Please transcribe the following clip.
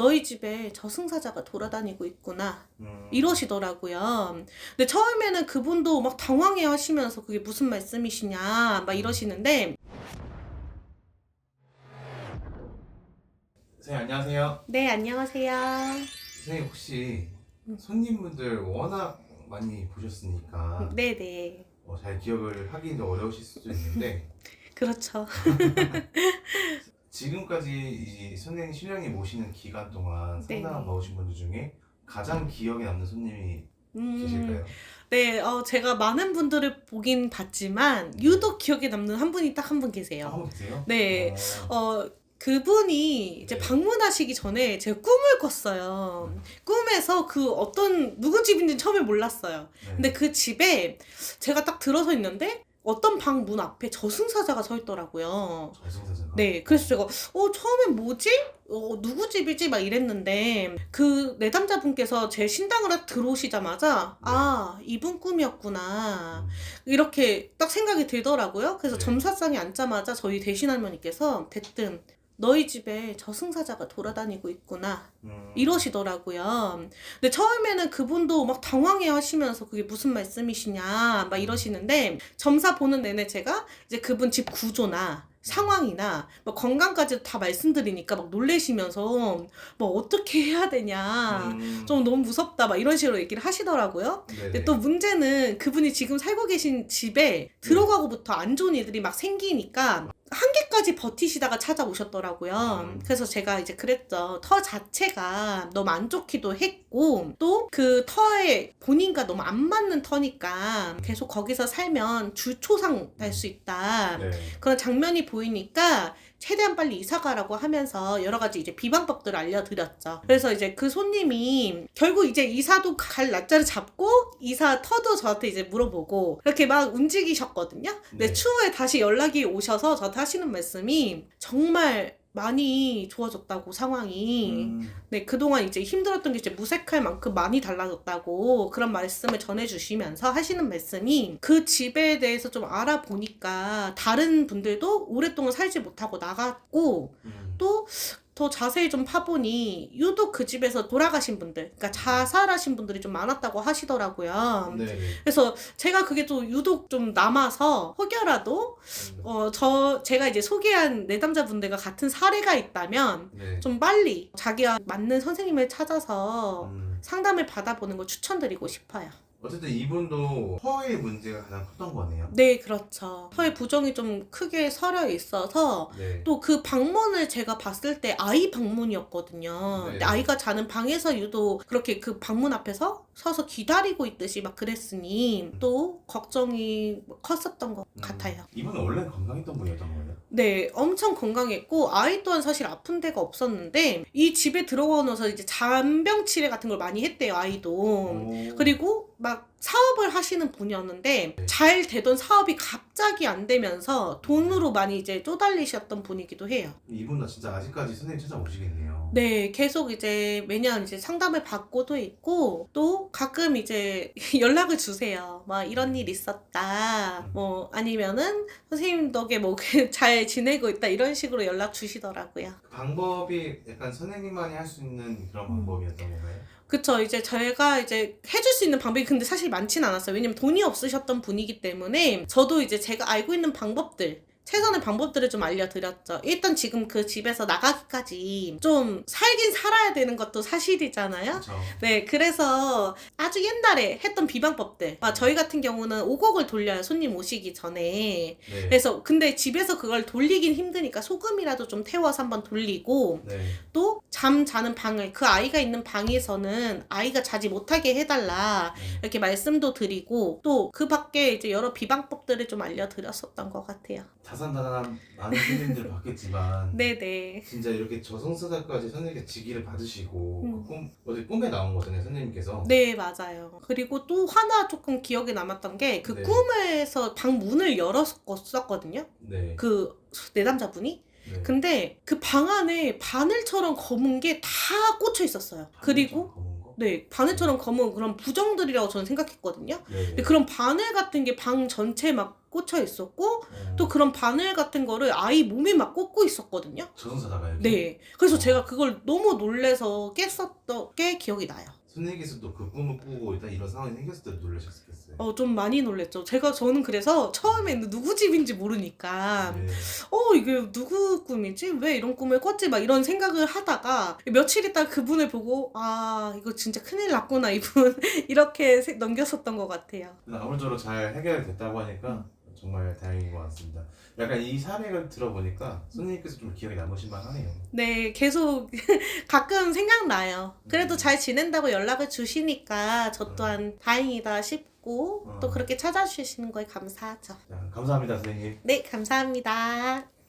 너희 집에 저승사자가 돌아다니고 있구나. 음. 이러시더라고요. 근데 처음에는 그분도 막 당황해 하시면서 그게 무슨 말씀이시냐, 막 이러시는데, 선생님 안녕하세요. 네, 안녕하세요. 선생님 혹시 음. 손님분들 워낙 많이 보셨으니까 네네. 어, 잘 기억을 하기도 어려우실 수도 있는데 그렇죠. 지금까지 이 선생님 신령이 모시는 기간 동안 네. 상담 받으신 분들 중에 가장 기억에 남는 손님이 음, 계실까요? 네, 어, 제가 많은 분들을 보긴 봤지만, 유독 기억에 남는 한 분이 딱 한 분 계세요. 아, 한분 계세요? 네. 어, 어, 그분이 이제 네. 방문하시기 전에 제가 꿈을 꿨어요. 꿈에서 그 어떤, 누구 집인지 처음에 몰랐어요. 네. 근데 그 집에 제가 딱 들어서 있는데 어떤 방 문 앞에 저승사자가 서 있더라고요. 저승사자가 네, 그래서 제가 어 처음엔 뭐지? 어 누구 집이지? 막 이랬는데 그 내담자분께서 제 신당을 딱 들어오시자마자 아 이분 꿈이었구나 음. 이렇게 딱 생각이 들더라고요. 그래서 네. 점사상에 앉자마자 저희 대신 할머니께서 대뜸 너희 집에 저승사자가 돌아다니고 있구나 음. 이러시더라고요. 근데 처음에는 그분도 막 당황해 하시면서 그게 무슨 말씀이시냐 막 이러시는데 점사 보는 내내 제가 이제 그분 집 구조나 상황이나 뭐 건강까지 다 말씀드리니까 막 놀래시면서 뭐 어떻게 해야 되냐 음. 좀 너무 무섭다 막 이런 식으로 얘기를 하시더라고요. 네네. 근데 또 문제는 그분이 지금 살고 계신 집에 들어가고부터 안 좋은 일들이 막 생기니까 한계 까지 버티시다가 찾아오셨더라고요. 음. 그래서 제가 이제 그랬죠. 터 자체가 너무 안 좋기도 했고 또 그 터에 본인과 너무 안 맞는 터니까 계속 거기서 살면 주초상 날 수 있다. 네. 그런 장면이 보이니까 최대한 빨리 이사 가라고 하면서 여러 가지 이제 비방법들을 알려드렸죠. 그래서 이제 그 손님이 결국 이제 이사도 갈 날짜를 잡고 이사 터도 저한테 이제 물어보고 그렇게 막 움직이셨거든요. 근데 네. 추후에 다시 연락이 오셔서 저한테 하시는 말씀이 정말 많이 좋아졌다고 상황이 음. 네, 그동안 이제 힘들었던 게 이제 무색할 만큼 많이 달라졌다고 그런 말씀을 전해주시면서 하시는 말씀이 그 집에 대해서 좀 알아보니까 다른 분들도 오랫동안 살지 못하고 나갔고 음. 또 더 자세히 좀 파보니 유독 그 집에서 돌아가신 분들, 그러니까 자살하신 분들이 좀 많았다고 하시더라고요. 네네. 그래서 제가 그게 또 유독 좀 남아서 혹여라도 음. 어저 제가 이제 소개한 내담자분들과 같은 사례가 있다면 네. 좀 빨리 자기와 맞는 선생님을 찾아서 음. 상담을 받아보는 걸 추천드리고 싶어요. 어쨌든 이분도 허의 문제가 가장 컸던 거네요. 네, 그렇죠. 혀의 부종이 좀 크게 서려 있어서 네. 또 그 방문을 제가 봤을 때 아이 방문이었거든요. 네. 근데 아이가 자는 방에서 유독 그렇게 그 방문 앞에서 서서 기다리고 있듯이 막 그랬으니 또 걱정이 컸었던 것 음. 같아요. 이분은 원래 건강했던 분이었던 거예요. 네, 엄청 건강했고 아이 또한 사실 아픈 데가 없었는데 이 집에 들어가 나서 이제 잔병 치레 같은 걸 많이 했대요, 아이도. 오. 그리고 막 사업을 하시는 분이었는데 네. 잘 되던 사업이 갑자기 안 되면서 돈으로 많이 이제 쪼달리셨던 분이기도 해요. 이분은 진짜 아직까지 선생님 찾아오시겠네요. 네, 계속 이제 매년 이제 상담을 받고도 있고 또 가끔 이제 연락을 주세요. 막 이런 일 있었다. 뭐 아니면은 선생님 덕에 뭐 잘 지내고 있다 이런 식으로 연락 주시더라고요. 그 방법이 약간 선생님만이 할 수 있는 그런 음. 방법이었던 건가요? 그쵸. 이제 저희가 이제 해줄 수 있는 방법이 근데 사실 많진 않았어요. 왜냐면 돈이 없으셨던 분이기 때문에 저도 이제 제가 알고 있는 방법들, 최선의 방법들을 좀 알려드렸죠. 일단 지금 그 집에서 나가기까지 좀 살긴 살아야 되는 것도 사실이잖아요. 그렇죠. 네, 그래서 아주 옛날에 했던 비방법들. 아, 저희 같은 경우는 오곡을 돌려요. 손님 오시기 전에. 네. 그래서 근데 집에서 그걸 돌리긴 힘드니까 소금이라도 좀 태워서 한번 돌리고 네. 또 잠 자는 방을 그 아이가 있는 방에서는 아이가 자지 못하게 해달라 네. 이렇게 말씀도 드리고 또 그 밖에 이제 여러 비방법들을 좀 알려드렸었던 것 같아요. 다산다산 많은 손님들 봤겠지만 네네. 진짜 이렇게 저승사자까지 선생님께 직위를 받으시고 음. 그 꿈, 어제 꿈에 나온 거잖아요 선생님께서 네 맞아요. 그리고 또 하나 조금 기억에 남았던 게 그 네. 꿈에서 방 문을 열었었거든요. 네. 그 내담자분이. 네. 근데 그 방 안에 바늘처럼 검은 게 다 꽂혀 있었어요. 그리고? 네, 바늘처럼 검은 그런 부정들이라고 저는 생각했거든요. 네. 근데 그런 바늘 같은 게 방 전체에 막 꽂혀 있었고 어, 또 그런 바늘 같은 거를 아이 몸에 막 꽂고 있었거든요. 저승사다가요. 네. 그래서 어. 제가 그걸 너무 놀래서 깼었던 게 기억이 나요. 선생님께서도 그 꿈을 꾸고 일단 이런 상황이 생겼을 때 놀라셨겠어요. 어, 좀 많이 놀랬죠. 제가 저는 그래서 처음에는 누구 집인지 모르니까 네. 어, 이게 누구 꿈이지? 왜 이런 꿈을 꿨지? 막 이런 생각을 하다가 며칠 있다 그분을 보고 아, 이거 진짜 큰일 났구나, 이분. 이렇게 세- 넘겼었던 것 같아요. 근데 아무쪼록 잘 해결됐다고 하니까 정말 다행인 것 같습니다. 약간 이 사례를 들어보니까 선생님께서 좀 기억에 남으실 만 하네요. 네, 계속 가끔 생각나요. 그래도 잘 지낸다고 연락을 주시니까 저 또한 다행이다 싶고 또 어. 그렇게 찾아주시는 거에 감사하죠. 자, 감사합니다, 선생님. 네, 감사합니다.